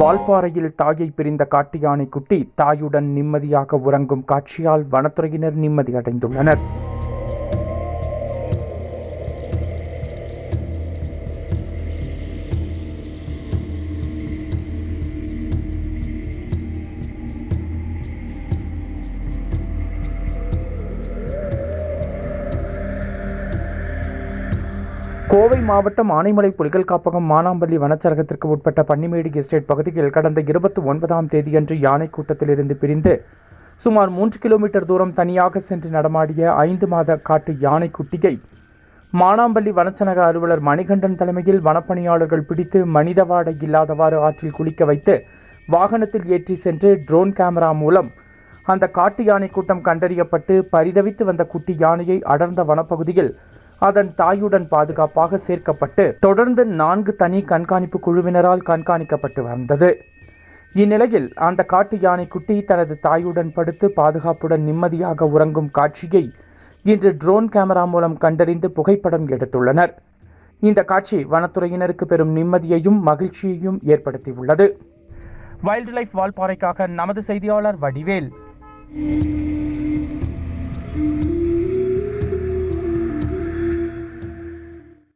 வால்பாறையில் தாயை பிரிந்த காட்டு யானை குட்டி தாயுடன் நிம்மதியாக உறங்கும் காட்சியால் வனத்துறையினர் நிம்மதி அடைந்துள்ளனர். கோவை மாவட்டம் ஆனைமலை புலிகள் காப்பகம் மானாம்பள்ளி வனச்சரகத்திற்கு உட்பட்ட பன்னிமேடு எஸ்டேட் பகுதியில் கடந்த இருபத்தி ஒன்பதாம் தேதியன்று யானை கூட்டத்திலிருந்து பிரிந்து சுமார் மூன்று கிலோமீட்டர் தூரம் தனியாக சென்று நடமாடிய ஐந்து மாத காட்டு யானை குட்டியை மானாம்பள்ளி வனச்சரக அலுவலர் மணிகண்டன் தலைமையில் வனப்பணியாளர்கள் பிடித்து மனித வாடை இல்லாதவாறு ஆற்றில் குளிக்க வைத்து வாகனத்தில் ஏற்றி சென்று ட்ரோன் கேமரா மூலம் அந்த காட்டு யானை கூட்டம் கண்டறியப்பட்டு பரிதவித்து வந்த குட்டி யானையை அடர்ந்த வனப்பகுதியில் அதன் தாயுடன் பாதுகாப்பாக சேர்க்கப்பட்டு தொடர்ந்து நான்கு தனி கண்காணிப்பு குழுவினரால் கண்காணிக்கப்பட்டு வந்தது. இந்நிலையில் அந்த காட்டு யானை குட்டி தனது தாயுடன் படுத்து பாதுகாப்புடன் நிம்மதியாக உறங்கும் காட்சியை இன்று ட்ரோன் கேமரா மூலம் கண்டறிந்து புகைப்படம் எடுத்துள்ளனர். இந்த காட்சி வனத்துறையினருக்கு பெரும் நிம்மதியையும் மகிழ்ச்சியையும் ஏற்படுத்தியுள்ளது. வைல்ட் லைஃப் வால்பாறைக்காக நமது செய்தியாளர் வடிவேல்.